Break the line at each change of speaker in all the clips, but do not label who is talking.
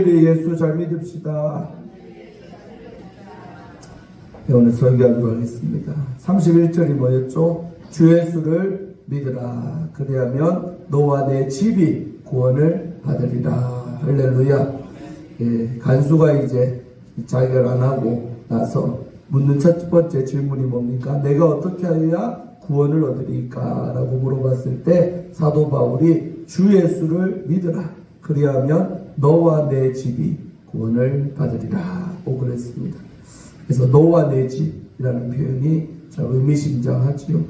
온전히 예수 잘 믿읍시다. 네, 오늘 설교하도록 하겠습니다. 31절이 뭐였죠? 주 예수를 믿으라. 그리하면 너와 내 집이 구원을 받으리라. 할렐루야. 예, 간수가 이제 자결 안 하고 나서 묻는 첫 번째 질문이 뭡니까? 내가 어떻게 하여야 구원을 얻으리까? 라고 물어봤을 때 사도 바울이 주 예수를 믿으라. 그리하면 너와 내 집이 구원을 받으리라. 고 그랬습니다. 그래서 너와 내 집이라는 표현이 참 의미심장하지요.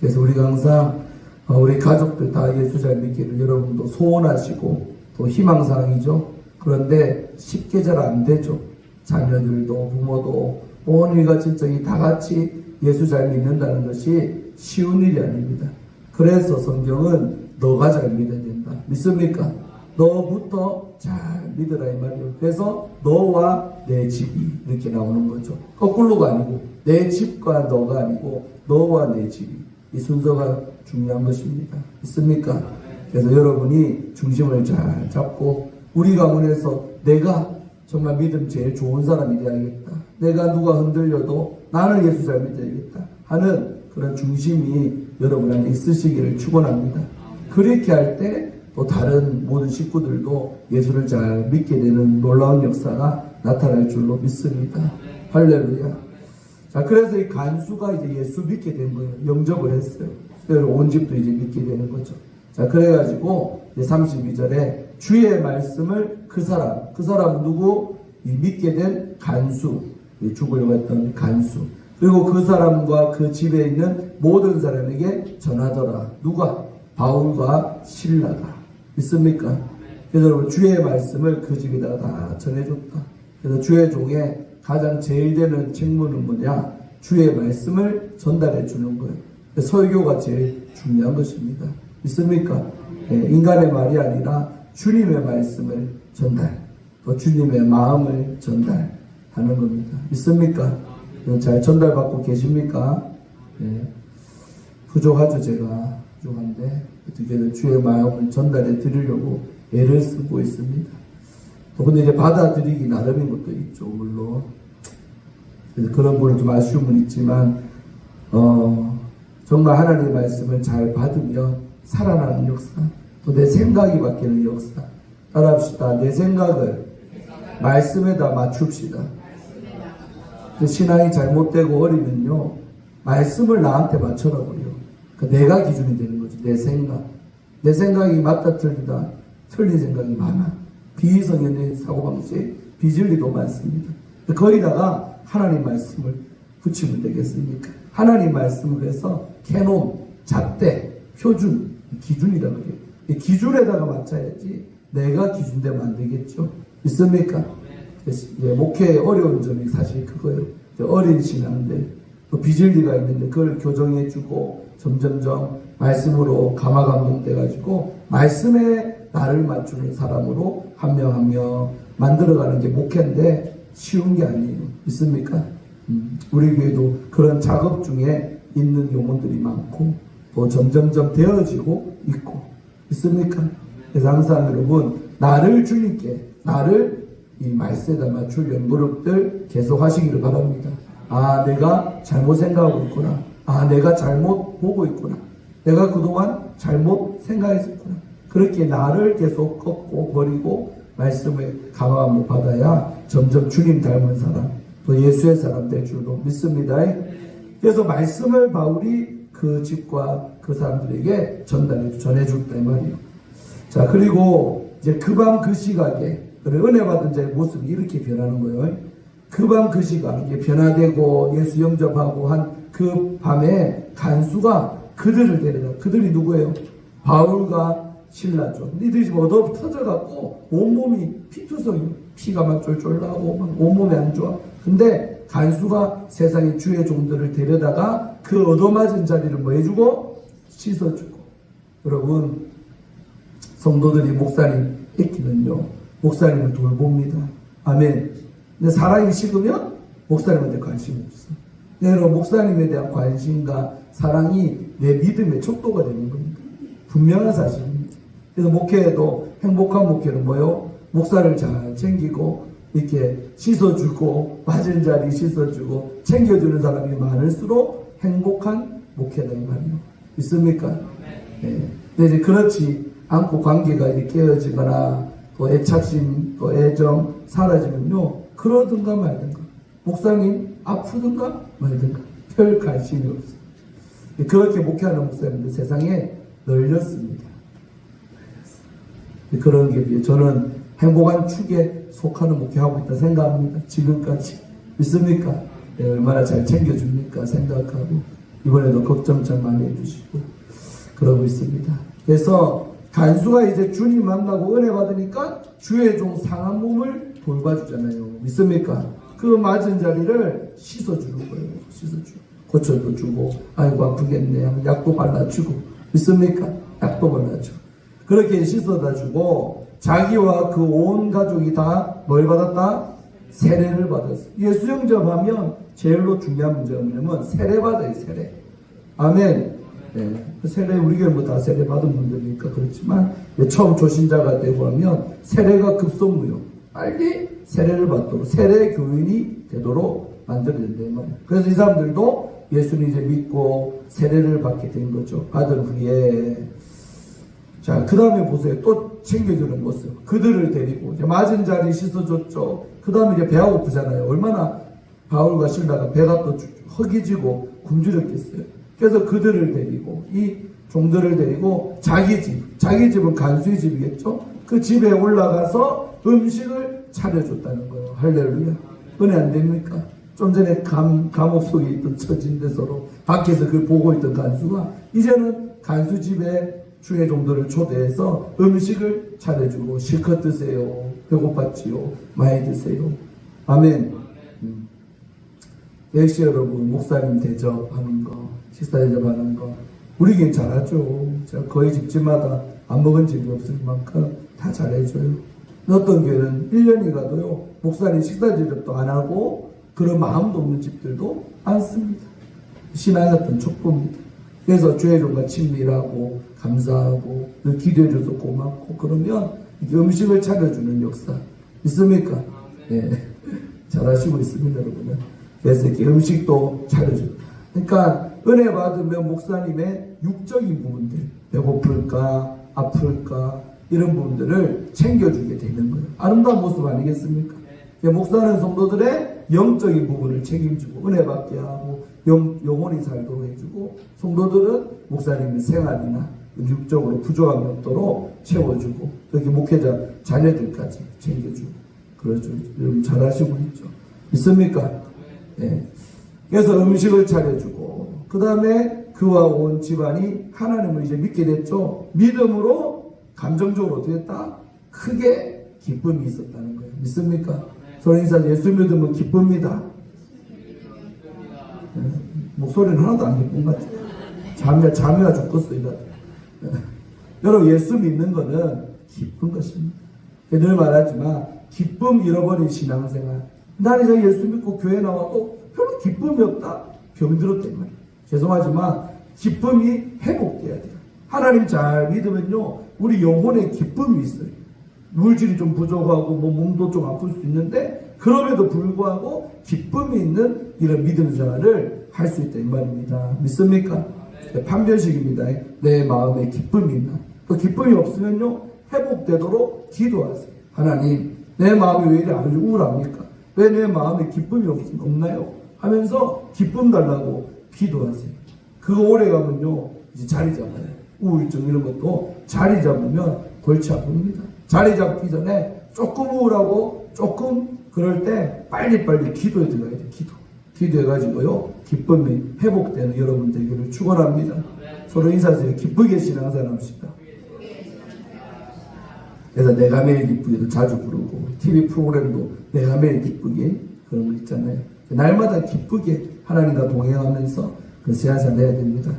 그래서 우리가 항상 어, 우리 가족들 다 예수 잘 믿기를 여러분도 소원하시고 또 희망사항이죠. 그런데 쉽게 잘 안 되죠. 자녀들도 부모도 온 일가 친척이 다 같이 예수 잘 믿는다는 것이 쉬운 일이 아닙니다. 그래서 성경은 너가 잘 믿어야 된다. 믿습니까? 너부터 잘 믿으라 이 말이에요. 그래서 너와 내 집이 이렇게 나오는 거죠. 거꾸로가 아니고 내 집과 너가 아니고 너와 내 집이 이 순서가 중요한 것입니다. 있습니까? 그래서 여러분이 중심을 잘 잡고 우리 가문에서 내가 정말 믿음 제일 좋은 사람이 되어야겠다. 내가 누가 흔들려도 나는 예수 잘 믿어야겠다. 하는 그런 중심이 여러분 안에 있으시기를 축원합니다. 그렇게 할때 또 다른 모든 식구들도 예수를 잘 믿게 되는 놀라운 역사가 나타날 줄로 믿습니다. 할렐루야. 자, 그래서 이 간수가 이제 예수 믿게 된 거예요. 영접을 했어요. 온 집도 이제 믿게 되는 거죠. 자, 그래가지고 이제 32절에 주의 말씀을 그 사람, 그 사람 누구? 이 믿게 된 간수, 이 죽으려고 했던 간수. 그리고 그 사람과 그 집에 있는 모든 사람에게 전하더라. 누가? 바울과 신라가. 믿습니까? 그래서 여러분, 주의 말씀을 그 집에다가 다 전해줬다. 그래서 주의 종의 가장 제일 되는 책무는 뭐냐? 주의 말씀을 전달해 주는 거예요. 설교가 제일 중요한 것입니다. 믿습니까? 예, 인간의 말이 아니라 주님의 말씀을 전달, 또 주님의 마음을 전달하는 겁니다. 믿습니까? 예, 잘 전달받고 계십니까? 예, 부족하죠, 제가. 부족한데, 어떻게든 주의 마음을 전달해 드리려고 애를 쓰고 있습니다. 또 근데 이제 받아들이기 나름인 것도 있죠, 물론. 그래서 그런 부분 좀 아쉬움은 있지만, 어, 정말 하나님의 말씀을 잘 받으면 살아나는 역사, 또 내 생각이 바뀌는 역사. 따라합시다. 내 생각을 말씀에다 맞춥시다. 그 신앙이 잘못되고 어리면요, 말씀을 나한테 맞춰라고요. 그 내가 기준이 되는 거지. 내 생각. 내 생각이 맞다 틀리다. 틀린 생각이 많아. 비이성연의 사고방식, 비진리도 많습니다. 거기다가 하나님 말씀을 붙이면 되겠습니까? 하나님 말씀을 해서 캐논, 잣대, 표준, 기준이라고 그래요. 이 기준에다가 맞춰야지 내가 기준되면 안 되겠죠. 있습니까? 예, 목회의 어려운 점이 사실 그거예요. 어린 신앙들, 또 비진리가 있는데 그걸 교정해주고 점점점 말씀으로 감화 감동돼가지고 말씀에 나를 맞추는 사람으로 한 명 한 명 만들어가는 게 목회인데 쉬운 게 아니에요. 있습니까? 음, 우리 교회도 그런 작업 중에 있는 용어들이 많고 또 점점점 되어지고 있고 있습니까? 그래서 항상 여러분 나를 주님께 나를 이 말세에다 맞출 연구력들 계속 하시기를 바랍니다. 아 내가 잘못 생각하고 있구나. 아 내가 잘못 보고 있구나. 내가 그동안 잘못 생각했었구나. 그렇게 나를 계속 꺾고 버리고 말씀을 강화함을 받아야 점점 주님 닮은 사람, 또 예수의 사람 될 줄로 믿습니다. 그래서 말씀을 바울이 그 집과 그 사람들에게 전달해 전해줬다 이 말이에요. 자 그리고 이제 그 밤 그 시각에 은혜 받은 자의 모습이 이렇게 변하는 거예요. 그 밤 그 시각 이제 변화되고 예수 영접하고 한 그 밤에 간수가 그들을 데려다. 그들이 누구예요? 바울과 신라죠. 이들이 지금 얻어 터져갖고 온몸이 피투성이 피가 막 쫄쫄 나고 막 온몸이 안 좋아. 근데 간수가 세상의 주의 종들을 데려다가 그 얻어맞은 자리를 뭐 해주고 씻어주고. 여러분 성도들이 목사님 있기는요 목사님을 돌봅니다. 아멘. 근데 사랑이 식으면 목사님한테 관심이 없어. 여러분 목사님에 대한 관심과 사랑이 내 믿음의 척도가 되는 겁니다. 분명한 사실입니다. 그래서 목회에도 행복한 목회는 뭐요? 목사를 잘 챙기고 이렇게 씻어주고 맞은 자리 씻어주고 챙겨주는 사람이 많을수록 행복한 목회다 이 말이요. 있습니까? 네. 근데 이제 그렇지 않고 관계가 이렇게 깨어지거나 또 애착심 또 애정 사라지면요 그러든가 말든가 목사님 아프든가 말든가 별 관심이 없어요. 그렇게 목회하는 목사님들 세상에 널렸습니다. 그런 게 비해 저는 행복한 축에 속하는 목회하고 있다 생각합니다. 지금까지 믿습니까? 네, 얼마나 잘 챙겨줍니까 생각하고 이번에도 걱정 참 많이 해주시고 그러고 있습니다. 그래서 간수가 이제 주님 만나고 은혜 받으니까 주의 종 상한 몸을 돌봐주잖아요. 믿습니까? 그 맞은 자리를 씻어주는 거예요. 씻어주고 고쳐도 주고 아이고 아프겠네 하면 약도 발라주고 믿습니까? 약도 발라주고 그렇게 씻어다 주고 자기와 그 온 가족이 다 뭘 받았다? 세례를 받았어. 예수 영접하면 제일로 중요한 문제가 뭐냐면 세례 받아요, 세례. 아멘. 네. 그 세례 우리 교회 뭐다 세례 받은 분들이니까 그렇지만 처음 조신자가 되고 하면 세례가 급선무요. 빨리 세례를 받도록 세례 교인이 되도록 이 말이에요. 그래서 이 사람들도 예수를 이제 믿고 세례를 받게 된 거죠. 받은 후에 자, 그 다음에 보세요. 또 챙겨주는 모습. 그들을 데리고, 이제 맞은 자리 씻어줬죠. 그 다음에 이제 배가 고프잖아요. 얼마나 바울과 신라가 배가 또 허기지고 굶주렸겠어요. 그래서 그들을 데리고, 이 종들을 데리고 자기 집, 자기 집은 간수의 집이겠죠? 그 집에 올라가서 음식을 차려줬다는 거예요. 할렐루야. 은혜 안 됩니까? 좀 전에 감, 감옥 속에 있던 처진 데 서로 밖에서 그걸 보고 있던 간수가 이제는 간수 집에 주의 종들을 초대해서 음식을 차려주고 실컷 드세요. 배고팠지요. 많이 드세요. 아멘. 음. 역시 여러분 목사님 대접하는 거, 식사 대접하는 거 우리 교회 잘하죠. 제가 거의 집집마다 안 먹은 집이 없을 만큼 다 잘해줘요. 어떤 교회는 1년이 가도요 목사님 식사 대접도 안 하고 그런 마음도 없는 집들도 많습니다. 신앙의 어떤 촉구입니다. 그래서 주의종과 친밀하고 감사하고 늘 기도해줘서 고맙고 그러면 음식을 차려주는 역사 있습니까? 네. 잘하시고 있습니다, 여러분. 그래서 이렇게 음식도 차려줘. 그러니까 은혜 받으면 목사님의 육적인 부분들 배고플까 아플까 이런 부분들을 챙겨주게 되는 거예요. 아름다운 모습 아니겠습니까? 목사는 성도들의 영적인 부분을 책임지고 은혜 받게 하고 영, 영혼이 살도록 해주고 성도들은 목사님의 생활이나 육적으로 부족함이 없도록 채워주고 여기 목회자 자녀들까지 챙겨주고 그렇죠. 여러분 잘하시고 있죠. 있습니까? 네. 그래서 음식을 차려주고 그 다음에 그와 온 집안이 하나님을 이제 믿게 됐죠. 믿음으로 감정적으로 됐다. 크게 기쁨이 있었다는 거예요. 믿습니까? 소인사 예수 믿으면 기쁩니다. 네. 목소리는 하나도 안 기쁜 것 같아요. 잠이, 잠이가 죽겠어, 이거. 여러분, 예수 믿는 거는 기쁜 것입니다. 늘 말하지만, 기쁨 잃어버린 신앙생활. 난 이제 예수 믿고 교회 나와도 별로 기쁨이 없다. 병들었단 말이에요. 죄송하지만, 기쁨이 회복돼야 돼요. 하나님 잘 믿으면요, 우리 영혼에 기쁨이 있어요. 물질이 좀 부족하고 뭐 몸도 좀 아플 수 있는데 그럼에도 불구하고 기쁨이 있는 이런 믿음 생활을 할 수 있다 이 말입니다. 믿습니까? 네, 판별식입니다. 내 마음에 기쁨이 있나? 그 기쁨이 없으면요 회복되도록 기도하세요. 하나님 내 마음이 왜 이리 아주 우울합니까? 왜 내 마음에 기쁨이 없, 없나요? 하면서 기쁨 달라고 기도하세요. 그거 오래 가면요 이제 자리 잡아요. 우울증 이런 것도 자리 잡으면 골치 아픕니다. 자리 잡기 전에 조금 우울하고 조금 그럴 때 빨리빨리 기도에 들어가야 돼요. 기도. 기도해가지고요. 기쁨이 회복되는 여러분 되기를 축원합니다. 서로 인사하세요. 기쁘게 신앙생활합시다. 그래서 내가 매일 기쁘게도 자주 부르고 TV 프로그램도 내가 매일 기쁘게 그런 거 있잖아요. 날마다 기쁘게 하나님과 동행하면서 그 신앙생활 해야 됩니다.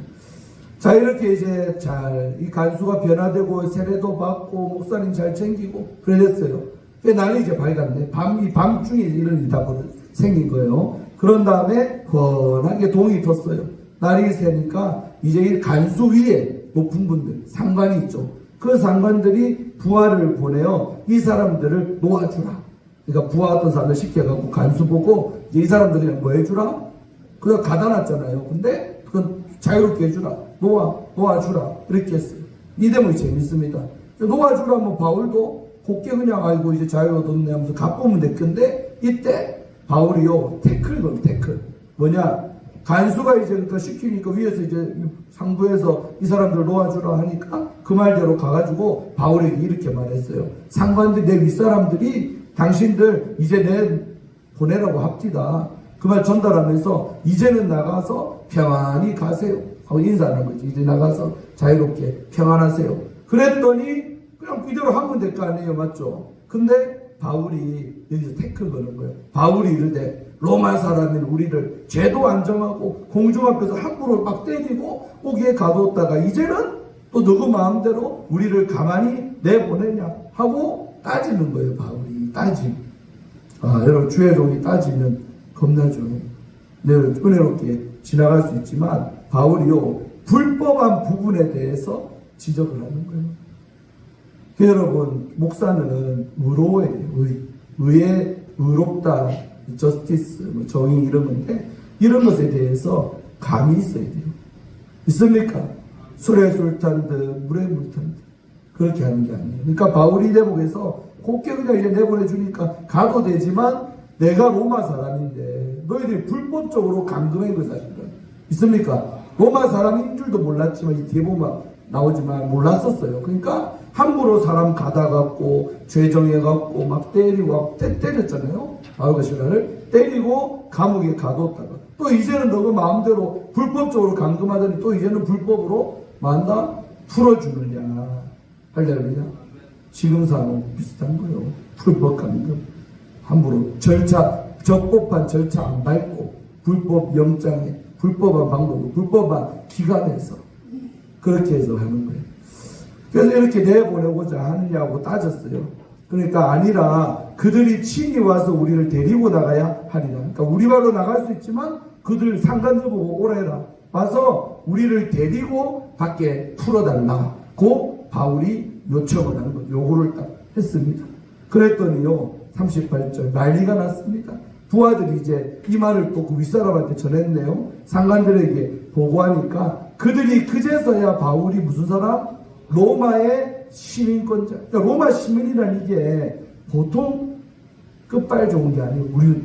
자 이렇게 이제 잘 이 간수가 변화되고 세례도 받고 목사님 잘 챙기고 그래 됐어요. 날이 이제 밝았네. 밤이 밤중에 이런 일이 다 생긴 거예요. 그런 다음에 번하게 동이 텄어요. 날이 새니까 이제 이 간수 위에 높은 분들 상관이 있죠. 그 상관들이 부하를 보내어 이 사람들을 놓아주라. 그러니까 부하 어떤 사람들 시켜갖고 간수 보고 이 사람들 그냥 뭐 해주라? 그냥 가다놨잖아요. 근데 자유롭게 해주라. 놓아, 놓아주라. 이렇게 했어요. 이 대목이 재밌습니다. 놓아주라면 바울도 곱게 그냥 아이고 이제 자유로 뒀네 하면서 갚으면 될 건데 이때 바울이요 태클 건 태클 뭐냐 간수가 이제 그러니까 시키니까 위에서 이제 상부에서 이 사람들 놓아주라 하니까 그 말대로 가가지고 바울에게 이렇게 말했어요. 상관들 내 윗사람들이 당신들 이제 내 보내라고 합디다. 그 말 전달하면서 이제는 나가서 평안히 가세요. 하고 인사하는 거지. 이제 나가서 자유롭게 평안하세요. 그랬더니 그냥 이대로 하면 될 거 아니에요. 맞죠? 근데 바울이 여기서 태클 거는 거예요. 바울이 이르되 로마 사람인 우리를 죄도 안 정하고 공중 앞에서 함부로 막 때리고 오기에 가뒀다가 이제는 또 누구 마음대로 우리를 가만히 내보내냐 하고 따지는 거예요. 바울이 따짐. 아, 여러분 주의 종이 따지면 겁나죠. 네, 은혜롭게 지나갈 수 있지만 바울이요 불법한 부분에 대해서 지적을 하는 거예요. 그 여러분 목사는 의로워야 돼요. 의, 의에 의롭다, 저스티스, 뭐 정의 이런 건데 이런 것에 대해서 감이 있어야 돼요. 있습니까? 술에 술 탄 듯 물에 물 탄 듯 그렇게 하는 게 아니에요. 그러니까 바울이 대목에서 곱게 그냥 이제 내보내주니까 가도 되지만 내가 로마 사람인데 너희들이 불법적으로 감금한 거 사실은 있습니까? 로마 사람인 줄도 몰랐지만 이 보면 나오지만 몰랐었어요. 그러니까 함부로 사람 가다갖고 죄정해갖고 막 때리고 막 때, 때렸잖아요. 바울과 시라를 때리고 감옥에 가뒀다가 또 이제는 너가 마음대로 불법적으로 감금하더니 또 이제는 불법으로 만다 풀어주느냐 할렐루야. 지금 사는 비슷한 거예요. 불법 감금. 함부로 절차, 적법한 절차 안 밟고 불법 영장에 불법한 방법으로 불법한 기관에서 그렇게 해서 하는 거예요. 그래서 이렇게 내보내고자 하느냐고 따졌어요. 그러니까 아니라 그들이 친히 와서 우리를 데리고 나가야 하리라. 그러니까 우리 말로 나갈 수 있지만 그들 보고 오래라. 와서 우리를 데리고 밖에 풀어달라고 바울이 요청을 하는 거예요. 요구를 딱 했습니다. 그랬더니요. 38절 난리가 났습니다. 부하들이 이제 이 말을 또그 윗사람한테 전했네요. 상관들에게 보고하니까 그들이 그제서야 바울이 무슨 사람? 로마의 시민권자. 그러니까 로마 시민이라는 이게 보통 끝발 좋은 게 아니고 우리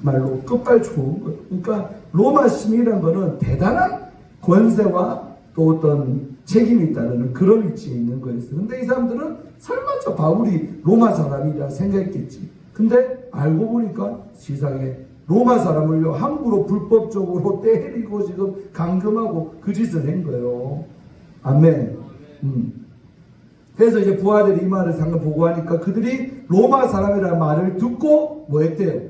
말로 끝발 좋은 거예요. 그러니까 로마 시민이라는 거는 대단한 권세와 또 어떤 책임이 있다는 그런 위치에 있는 거였어요. 근데 이 사람들은 설마 저 바울이 로마 사람이라 생각했겠지. 근데 알고 보니까 세상에 로마 사람을요 함부로 불법적으로 때리고 지금 감금하고 그 짓을 한 거예요. 아멘. 음. 그래서 이제 부하들이 이 말을 상금 보고하니까 그들이 로마 사람이라는 말을 듣고 뭐 했대요?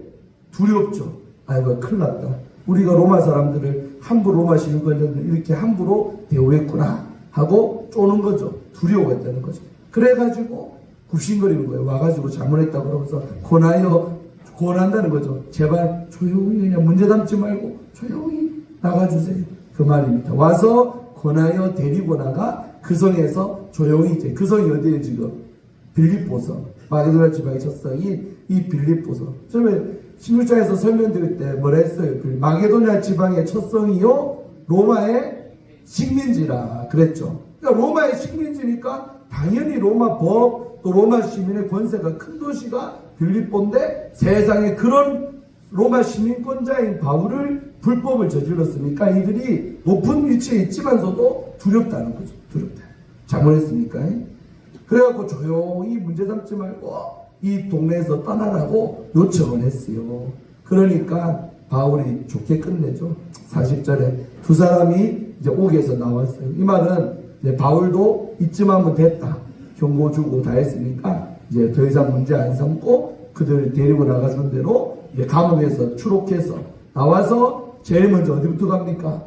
두렵죠. 아이고 큰일 났다. 우리가 로마 사람들을 함부로 로마 시민권자들 이렇게 함부로 대우했구나 하고 쪼는 거죠. 두려워했다는 거죠. 그래가지고 굽신거리는 거예요. 와가지고 잘못했다고 그러면서 권하여 권한다는 거죠. 제발 조용히 그냥 문제 삼지 말고 조용히 나가주세요. 그 말입니다. 와서 권하여 데리고 나가 그 성에서 조용히 이제 그 성이 어디에 지금 빌립보서 마게도나 지방의 첫 성이 이 빌립보서 처음에 16장에서 설명드릴 때 뭐라 했어요? 그 마게도냐 지방의 첫 성이요 로마의 식민지라 그랬죠. 그러니까 로마의 식민지니까 당연히 로마 법 또 로마 시민의 권세가 큰 도시가 빌립보인데 세상에 그런 로마 시민권자인 바울을 불법을 저질렀으니까 이들이 높은 위치에 있지만서도 두렵다는 거죠. 두렵다. 잘못했으니까. 그래갖고 조용히 문제 삼지 말고 이 동네에서 떠나라고 요청을 했어요. 그러니까 바울이 좋게 끝내죠. 40절에 두 사람이 이제 옥에서 나왔어요. 이 말은 바울도 이쯤 하면 됐다. 경고 주고 다 했으니까 이제 더 이상 문제 안 삼고 그들을 데리고 나가준 대로 이제 감옥에서 추록해서 나와서 제일 먼저 어디부터 갑니까?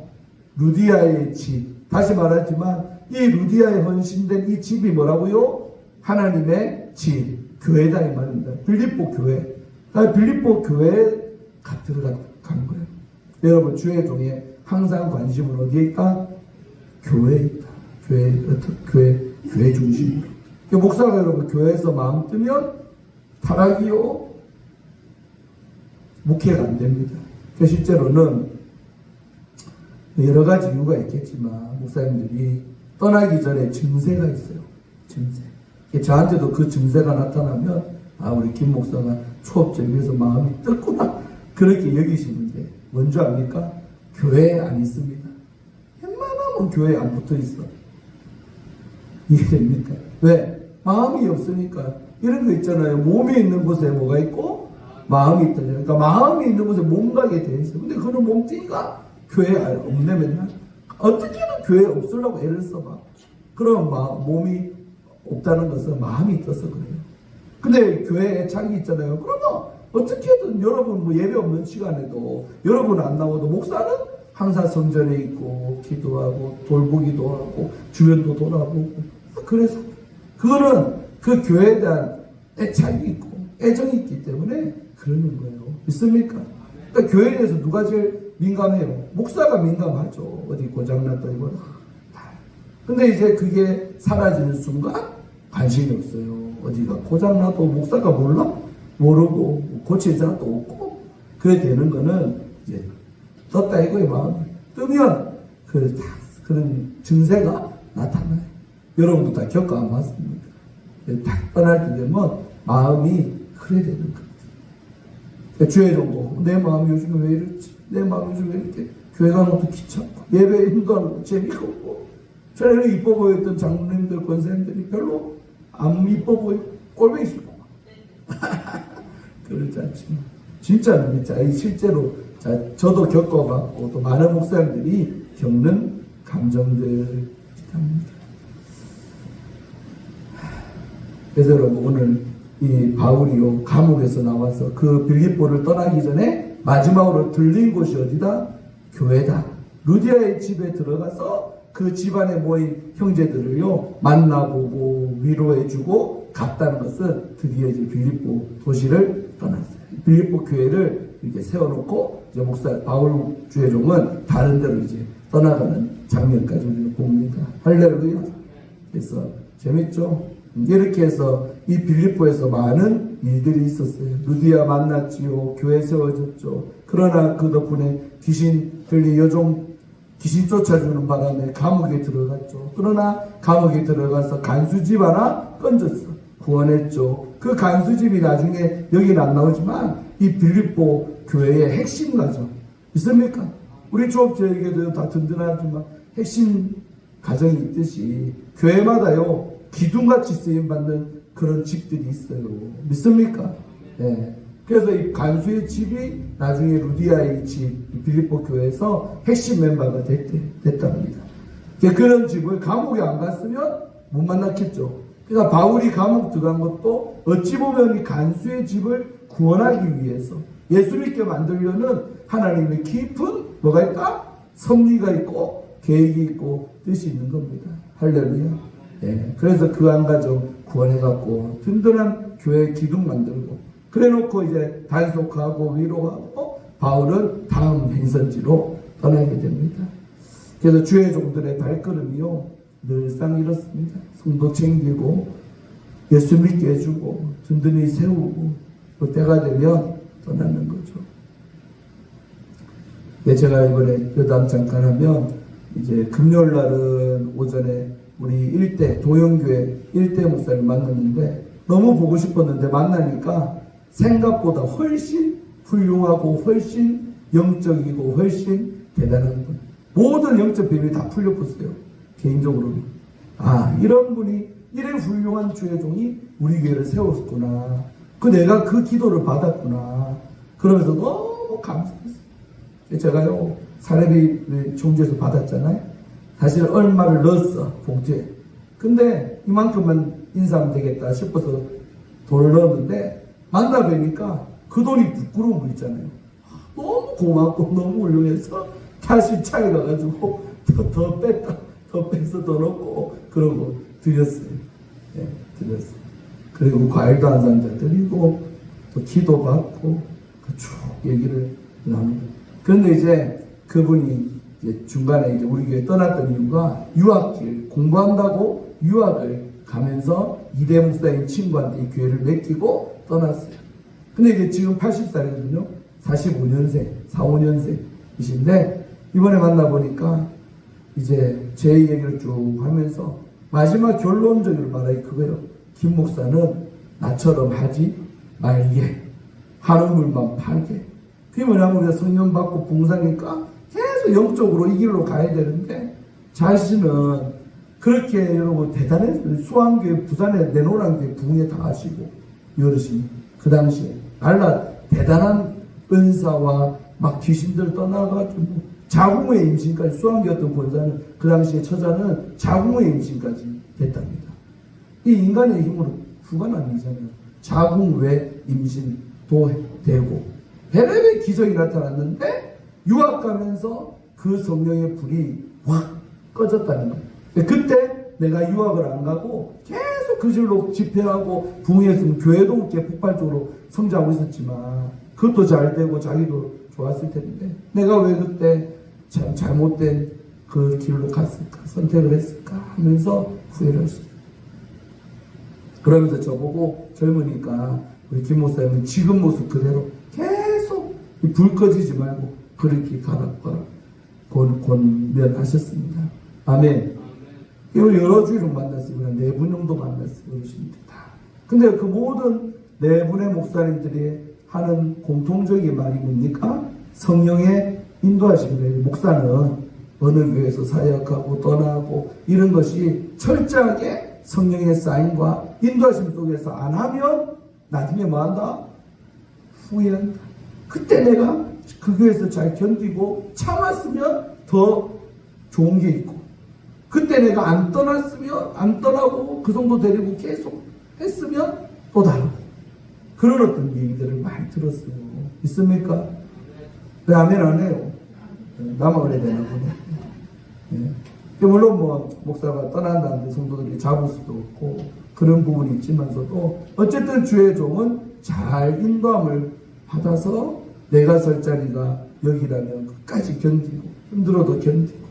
루디아의 집. 다시 말하지만 이 루디아에 헌신된 이 집이 뭐라고요? 하나님의 집. 교회다 이 말입니다. 빌립보 교회. 아, 빌립보 교회에 가 들어간 거예요. 여러분 주의 종에 항상 관심은 어디에 있다? 교회에 있다. 교회 교회 교회 중심으로. 그 목사가 여러분 교회에서 마음 뜨면 타락이요 목회가 안 됩니다. 그 실제로는 여러 가지 이유가 있겠지만 목사님들이 떠나기 전에 증세가 있어요. 증세. 저한테도 그 증세가 나타나면 아 우리 김 목사가 초업적이어서 마음이 떴구나 그렇게 여기시는데 뭔지 압니까? 교회에 안 있습니다. 웬만하면 교회에 안 붙어 있어. 이해됩니까? 왜? 마음이 없으니까. 이런 거 있잖아요. 몸이 있는 곳에 뭐가 있고, 마음이 있다. 그러니까 마음이 있는 곳에 몸 가게 돼 있어. 근데 그런 몸뚱이가 교회에 없네, 맨날. 어떻게든 교회에 없으려고 애를 써봐. 그럼 마, 몸이 없다는 것은 마음이 있어서 그래요. 근데 교회에 애착이 있잖아요. 그러면 어떻게든 여러분 뭐 예배 없는 시간에도 여러분 안 나와도 목사는 항상 성전에 있고 기도하고 돌보기도 하고 주변도 돌아보고 그래서 그거는 그 교회에 대한 애착이 있고 애정이 있기 때문에 그러는 거예요. 믿습니까? 그러니까 교회에 대해서 누가 제일 민감해요? 목사가 민감하죠. 어디 고장났다 이거 다. 근데 이제 그게 사라지는 순간 관심이 없어요. 어디가 고장나도 목사가 몰라? 모르고 고칠 사람도 없고 그래 되는 거는 이제 떴다 이거의 마음이 뜨면 그다 그런 증세가 나타나요. 여러분도 다 겪어 안 봤습니까? 딱 떠날 때 되면 마음이 그래 되는 거예요. 주의 정도 내 마음이 요즘에 왜 이렇지? 내 마음이 요즘 왜 이렇게 교회 가는 것도 귀찮고 예배 인도 하는 것도 재미가 없고 전에는 이뻐 보였던 장로님들 권사님들이 별로 안 이뻐 보여 꼴보기 싫고 그러지 않지만 진짜는 진짜 이 실제로 자, 저도 겪어봤고 또 많은 목사님들이 겪는 감정들 합니다. 그래서 여러분 오늘 이 바울이요 감옥에서 나와서 그 빌립보를 떠나기 전에 마지막으로 들린 곳이 어디다? 교회다. 루디아의 집에 들어가서 그 집안에 모인 형제들을요 만나보고 위로해주고 갔다는 것은 드디어 이제 빌립보 도시를 떠났어요. 빌립보 교회를 이렇게 세워놓고 이제 목사 바울 주회종은 다른 데로 이제 떠나가는 장면까지 우리는 봅니다. 할렐루야. 그래서 재밌죠? 이렇게 해서 이 빌립보에서 많은 일들이 있었어요. 루디아 만났지요. 교회 세워졌죠. 그러나 그 덕분에 귀신 들린 여종 귀신 쫓아주는 바람에 감옥에 들어갔죠. 그러나 감옥에 들어가서 간수집 하나 건졌어. 구원했죠. 그 간수집이 나중에 여기는 안 나오지만 이 빌립보 교회의 핵심가죠. 있습니까? 우리 조업자에게도 다 든든하지만 핵심 가정이 있듯이 교회마다요 기둥같이 쓰임 받는 그런 집들이 있어요. 믿습니까? 네. 그래서 이 간수의 집이 나중에 루디아의 집, 이 빌립보 교회에서 핵심 멤버가 됐대, 됐답니다. 그런 집을 감옥에 안 갔으면 못 만났겠죠. 그러니까 바울이 감옥 들어간 것도 어찌 보면 이 간수의 집을 구원하기 위해서 예수 믿게 만들려는 하나님의 깊은 뭐가 있다? 섭리가 있고 계획이 있고 뜻이 있는 겁니다. 할렐루야. 예. 그래서 그 한 가정 구원해갖고 든든한 교회 기둥 만들고 그래놓고 이제 단속하고 위로하고 바울은 다음 행선지로 떠나게 됩니다. 그래서 주의 종들의 발걸음이요 늘상 이렇습니다. 성도 챙기고 예수 믿게 해주고 든든히 세우고 그 때가 되면 떠나는 거죠. 예, 제가 이번에 여담 잠깐 하면 이제 금요일 날은 오전에 우리 일대 도영교회 일대 목사를 만났는데 너무 보고 싶었는데 만나니까 생각보다 훨씬 훌륭하고 훨씬 영적이고 훨씬 대단한 분. 모든 영적 비밀이 다 풀려버렸어요. 개인적으로는. 아, 이런 분이 이런 훌륭한 주의 종이 우리 교회를 세웠구나. 그 내가 그 기도를 받았구나. 그러면서 너무 감사했어요. 제가요, 사례비 총재에서 받았잖아요. 사실 얼마를 넣었어, 봉투에. 근데 이만큼만 인사하면 되겠다 싶어서 돈을 넣었는데, 만나 뵈니까 그 돈이 부끄러운 거 있잖아요. 너무 고맙고 너무 훌륭해서 다시 차에 가가지고 더, 더 뺐다, 더 빼서 더 넣고 그런 거 드렸어요. 예, 드렸어요. 그리고 과일도 한 상자 드리고 또 기도 받고 그쭉 얘기를 나누고. 그런데 이제 그분이 중간에 이제 우리 교회 떠났던 이유가 유학길 공부한다고 유학을 가면서 이대 목사인 친구한테 이 교회를 맡기고 떠났어요. 근데 이게 지금 80살이거든요. 45년생, 4, 5년생이신데 이번에 만나보니까 이제 제 얘기를 쭉 하면서 마지막 결론적으로 말하기 그거예요. 김 목사는 나처럼 하지 말게. 하는 물만 팔게. 그게 뭐냐면 우리가 성령 받고 봉사니까 계속 영적으로 이 길로 가야 되는데 자신은 그렇게 여러분 대단했어요. 수왕교회 부산에 내노랑교회 부흥에 다 하시고 여르신이 그 당시에 알라 대단한 은사와 막 귀신들 떠나가지고 자궁의 임신까지 수왕교였던 권사는 그 당시에 처자는 자궁의 임신까지 됐답니다. 이 인간의 힘으로 불가능이잖아요. 자궁 외 임신도 되고 베레베 기적이 나타났는데 유학 가면서 그 성령의 불이 확 꺼졌다는 거예요. 그때 내가 유학을 안 가고 계속 그 줄로 집회하고 부흥했으면 교회도 그렇게 폭발적으로 성장하고 있었지만 그것도 잘 되고 자기도 좋았을 텐데 내가 왜 그때 참 잘못된 그 길로 갔을까 선택을 했을까 하면서 후회를 했어요. 그러면서 저보고 젊으니까 우리 김 목사님은 지금 모습 그대로 계속 이불 꺼지지 말고 그렇게 권, 권면하셨습니다. 아멘. 이걸 여러 주일을 만났습니다. 네분 정도 만났어요. 어르신들 다. 근데 그 모든 네 분의 목사님들이 하는 공통적인 말이 뭡니까? 성령의 인도하심이에요. 목사는 어느 교회에서 사역하고 떠나고 이런 것이 철저하게 성령의 사인과 인도하심 속에서 안 하면 나중에 뭐 한다? 후회한다. 그때 내가 그 교회에서 잘 견디고 참았으면 더 좋은 게 있고 그때 내가 안 떠났으면 안 떠나고 그 정도 데리고 계속 했으면 또 다르고 그런 어떤 얘기들을 많이 들었어요. 있습니까? 왜 아멘 안 해요? 나만 그래야 되나 보네. 예. 물론 뭐 목사가 떠난다는데 성도들이 잡을 수도 없고 그런 부분이 있지만서도 어쨌든 주의 종은 잘 인도함을 받아서 내가 설 자리가 여기라면 끝까지 견디고 힘들어도 견디고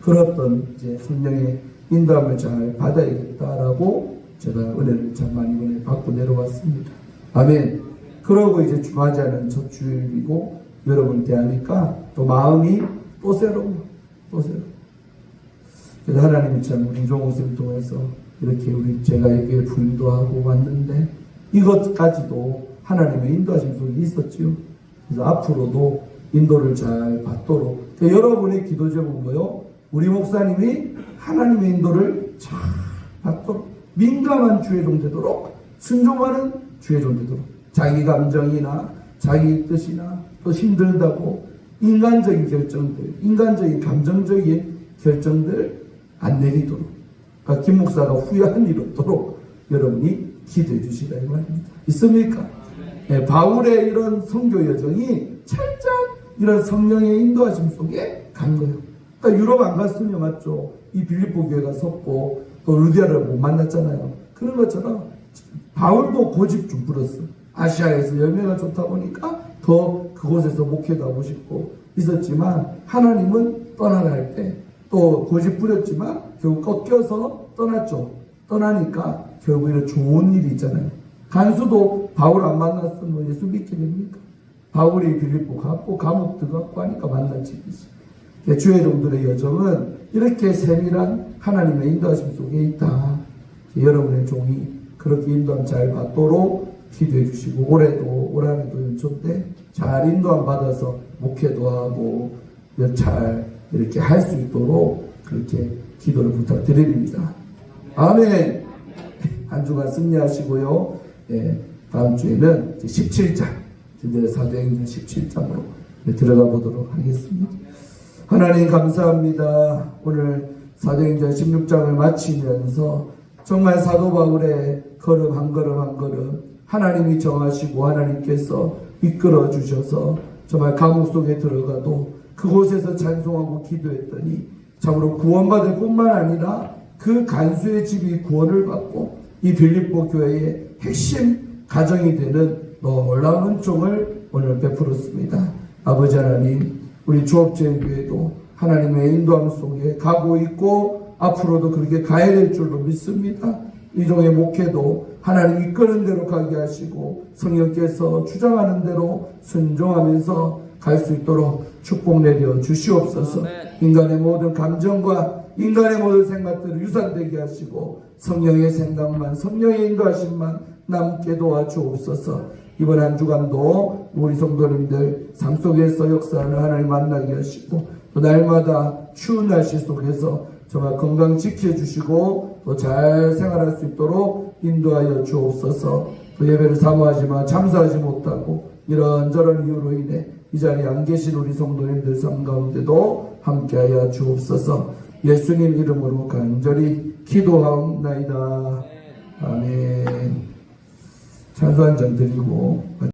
그런 이제 성령의 인도함을 잘 받아야겠다라고 제가 은혜를 참 많이 은혜 받고 내려왔습니다. 아멘. 그러고 이제 주맞이하는 첫 주일이고 여러분 대하니까 또 마음이 또 새로워, 또 새로워. 그래서 하나님이 참 우리 종호 쌤 통해서 이렇게 우리 제가 에게 불도 하고 왔는데 이것까지도 하나님의 인도하심 속에 있었지요. 그래서 앞으로도 인도를 잘 받도록 그러니까 여러분의 기도 제목은 뭐요? 우리 목사님이 하나님의 인도를 잘 받도록 민감한 주의 종 되도록 순종하는 주의 종 되도록 자기 감정이나 자기 뜻이나 또 힘들다고 인간적인 결정들, 인간적인 감정적인 결정들 안 내리도록 그러니까 김 목사가 후회한 일 없도록 여러분이 기도해 주시라 이 말입니다. 있습니까? 예, 바울의 이런 성교 여정이 철저한 이런 성령의 인도하심 속에 간 거예요. 그러니까 유럽 안 갔으면 맞죠. 이 빌립보 교회가 섰고 또 루디아를 못 만났잖아요. 그런 것처럼 바울도 고집 좀 부렸어. 아시아에서 열매가 좋다 보니까 더 그곳에서 목회도 하고 싶고 있었지만 하나님은 떠나갈 때또 고집 부렸지만 결국 꺾여서 떠났죠. 떠나니까 결국에는 좋은 일이 있잖아요. 간수도 바울 안 만났으면 뭐 예수 믿게 됩니까? 바울이 빌립보 갔고 감옥 들어갔고 하니까 이지 주의 종들의 여정은 이렇게 세밀한 하나님의 인도하심 속에 있다. 여러분의 종이 그렇게 인도함 잘 받도록 기도해 주시고 올해도 올 한해도 연초 때잘 인도함 받아서 목회도 하고 잘 이렇게 할 수 있도록 그렇게 기도를 부탁드립니다. 아멘. 한 주간 승리하시고요. 예, 다음 주에는 17장, 이제 사도행전 17장으로 들어가 보도록 하겠습니다. 하나님 감사합니다. 오늘 사도행전 16장을 마치면서 정말 사도 바울의 걸음 한 걸음 한 걸음 하나님이 정하시고 하나님께서 이끌어 주셔서 정말 감옥 속에 들어가도 그곳에서 찬송하고 기도했더니 참으로 구원받을 뿐만 아니라 그 간수의 집이 구원을 받고 이 빌립보 교회의 핵심 가정이 되는 놀라운 은총을 오늘 베풀었습니다. 아버지 하나님, 우리 조업제교회도 하나님의 인도함 속에 가고 있고 앞으로도 그렇게 가야 될 줄로 믿습니다. 이종의 목회도 하나님 이 끄는 대로 가게 하시고 성령께서 주장하는 대로 순종하면서 갈 수 있도록 축복 내려 주시옵소서. 인간의 모든 감정과 인간의 모든 생각들을 유산되게 하시고 성령의 생각만 성령의 인도하심만 남게 도와주옵소서. 이번 한 주간도 우리 성도님들 삶 속에서 역사하는 하나님 만나게 하시고 또 날마다 추운 날씨 속에서 정말 건강 지켜주시고 또 잘 생활할 수 있도록 인도하여 주옵소서. 또 예배를 사모하지만 참석하지 못하고 이런저런 이유로 인해 이 자리에 안 계신 우리 성도님들 삶 가운데도 함께하여 주옵소서. 예수님 이름으로 간절히 기도하옵나이다. 아멘. 찬수 한잔 드리고